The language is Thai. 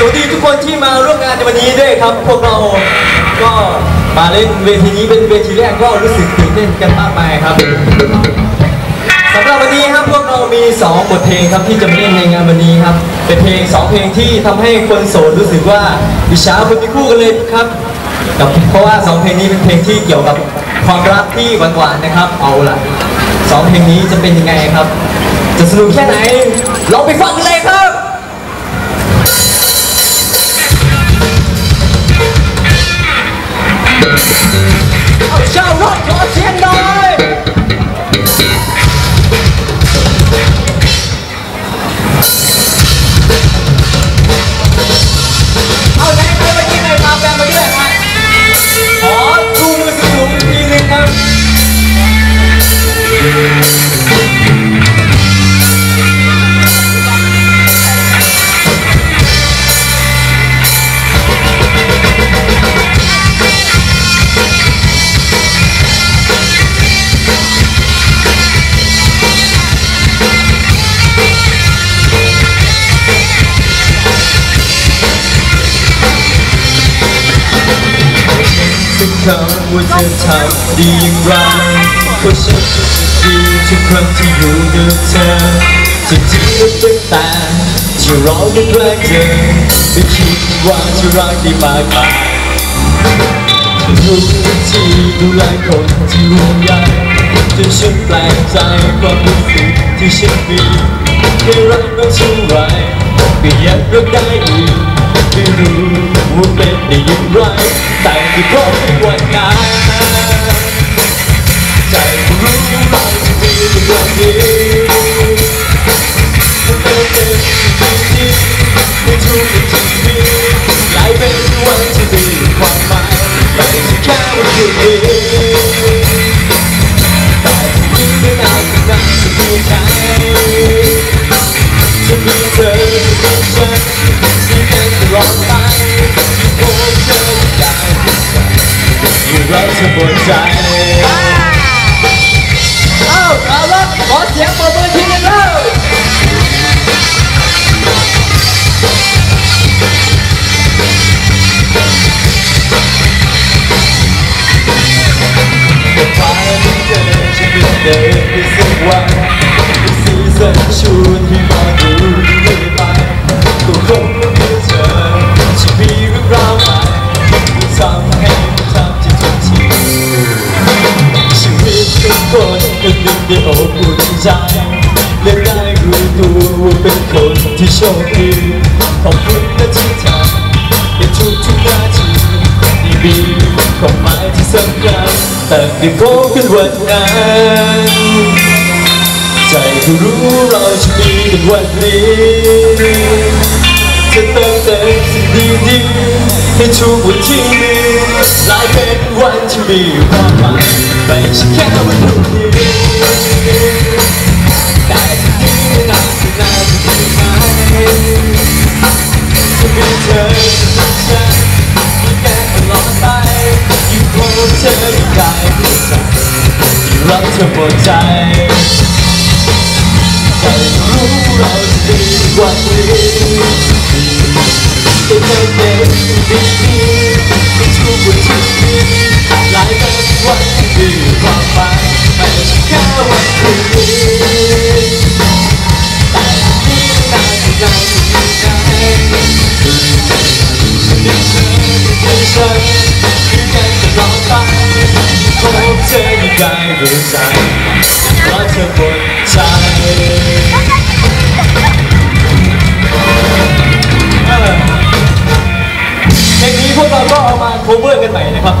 สวันนี้ด้วยครับ พวกเราก็มาเล่นเวทีนี้เป็นเวทีแรกก็รู้สึกตื่นเต้นกันมากมายครับสำหรับวันนี้ครับพวกเรามี 2 บทเพลงครับที่จะมาเล่นในงานวันนี้ครับ เป็นเพลง 2 เพลงที่ทำให้คนโสดรู้สึกว่าอิจฉาคนมีคู่กันเลยครับกับเพราะว่า 2 เพลงนี้เป็นเพลงที่เกี่ยวกับความรักที่หวานๆนะครับ เอาล่ะสองเพลงนี้จะเป็นยังไงครับ จะสนุกแค่ไหนลองไปฟังกันเลยครับ สักครั้งว่าเธอ ทีทุกครั้งที่อยู่กับเธอจะที่แล้วจะแต่ที่รอกันใกล้เธอไม่คิดว่าจะรักได้มากมายรู้วิธีดูแลคนที่ห่วงใยจนฉันแปลกใจความรู้สึกที่ฉันมีแค่รักไม่เท่าไหรก็ยังรักได้อีกไม่รู้ว่าเป็นได้อย่างไรแต่ที่พบวันนั้น เป็นวันที่มีความหมายไม่ใช่แค่วันหยุดนี้แต่ที่ไม่นานนานจะมีใครจะมีเธอจะมีฉันที่เป็นตลอดไปที่พบเธอได้อยู่เราจะปวดใจเอ้าเอาละขอเสียงปรบมือทีนึงแล้ว ชวนให้มองดูเรื่อยไปก็คงไม่มีเธอชีวิตเรื่องราวใหม่ที่ทำให้มันทำที่ทุกทีชีวิตทุกคนก็ดึงได้อบอุ่นใจและได้รู้ตัวว่าเป็นคนที่โชคดีขอบคุณนะที่ทำในทุกๆนาทีที่มีความหมายที่สำคัญแต่ได้พบกันวันนั้น ใจก็รู้เราจะมีกันวันนี้จะเติมเต็มสิ่งดีๆให้ทุกวันที่มีกลายเป็นวันที่มีความหมายไม่ใช่แค่วันพรุ่งนี้แต่สิ่งที่ไม่นานจะนานจะมีไหมจะมีเธอจะมีฉันมีแค่ตลอดไปอยู่คงเธอไม่ได้รู้จักอยู่รักเธอหมดใจ ใจรู้เราจะดีกว่านี้จะเจอเด็กดีที่ทุกวันที่มีหลายเป็นวันที่มีความหมายไม่ใช่แค่วันพรุ่งนี้แต่ที่นานที่นานที่นานมีเธอมีฉันมีกันตลอดไปพบเธอยังได้รู้ใจเพราะเธอหมดใจเพลงนี้ เรื่องกันใหม่นะครับ